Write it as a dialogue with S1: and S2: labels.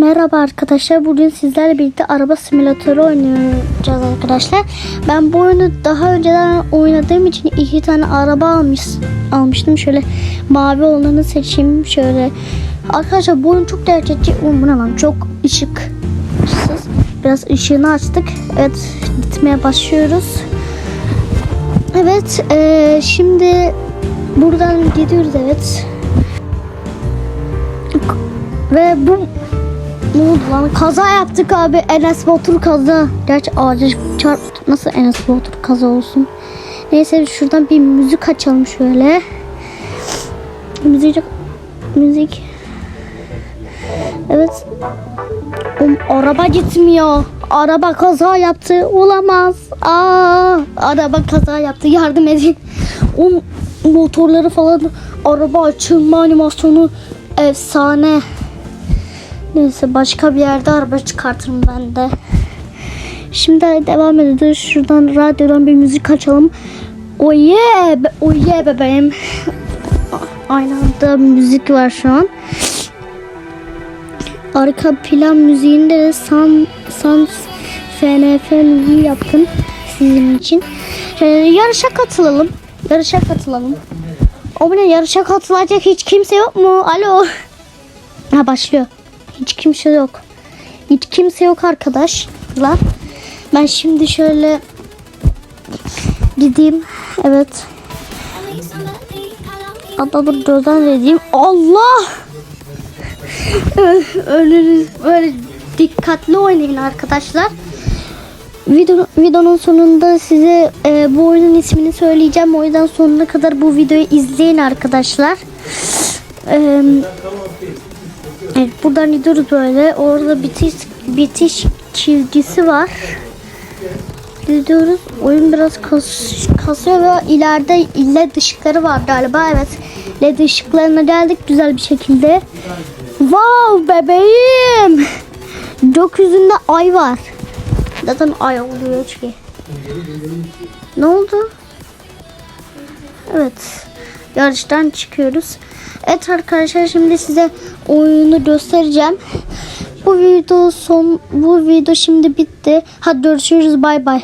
S1: Merhaba arkadaşlar. Bugün sizlerle birlikte araba simülatörü oynayacağız arkadaşlar. Ben bu oyunu daha önceden oynadığım için iki tane araba almış, almıştım. Şöyle mavi olanı seçeyim. Şöyle. Arkadaşlar bu oyun çok gerçekçi. Bu ne? Çok ışıksız. Biraz ışığını açtık. Evet gitmeye başlıyoruz. Evet eee, şimdi buradan gidiyoruz evet. Ve bu ne oldu lan? Kaza yaptık abi. Enes Batur kaza. Gerçi ağaca çarptı. Nasıl Enes Batur kaza olsun? Neyse şuradan bir müzik açalım şöyle. Müzik müzik. Evet. Oğlum, araba gitmiyor. Araba kaza yaptı. Olamaz. Aa, araba kaza yaptı. Yardım edin. O motorları falan araba açılma animasyonu efsane. Neyse başka bir yerde araba çıkartırım ben de. Şimdi devam ediyoruz. Şuradan radyodan bir müzik açalım. Oye, be- oye bebeğim. Aynı anda müzik var şu an. Arka plan müziğinde de San, Sans FNF müziği yaptım sizin için. Ee, yarışa katılalım. Yarışa katılalım. O ne yarışa katılacak hiç kimse yok mu? Alo. Ha başlıyor. Hiç kimse yok. Hiç kimse yok arkadaşlar. Ben şimdi şöyle gideyim. Evet. Adamı gözden edeyim. Allah! Öf, Ölürüz. Böyle dikkatli oynayın arkadaşlar. Video, videonun sonunda size e, bu oyunun ismini söyleyeceğim. O yüzden sonuna kadar bu videoyu izleyin arkadaşlar. Eee Evet buradan gidiyoruz böyle. Orada bitiş bitiş çizgisi var. Gidiyoruz. Oyun biraz kas, kasıyor ve ileride led ışıkları var galiba. Evet. Led ışıklarına geldik güzel bir şekilde. Wow bebeğim. Gökyüzünde ay var. Zaten ay oluyor ki. Ne oldu? Evet. Yarıştan çıkıyoruz. Evet arkadaşlar şimdi size oyunu göstereceğim. Bu video son bu video şimdi bitti. Hadi görüşürüz bay bay.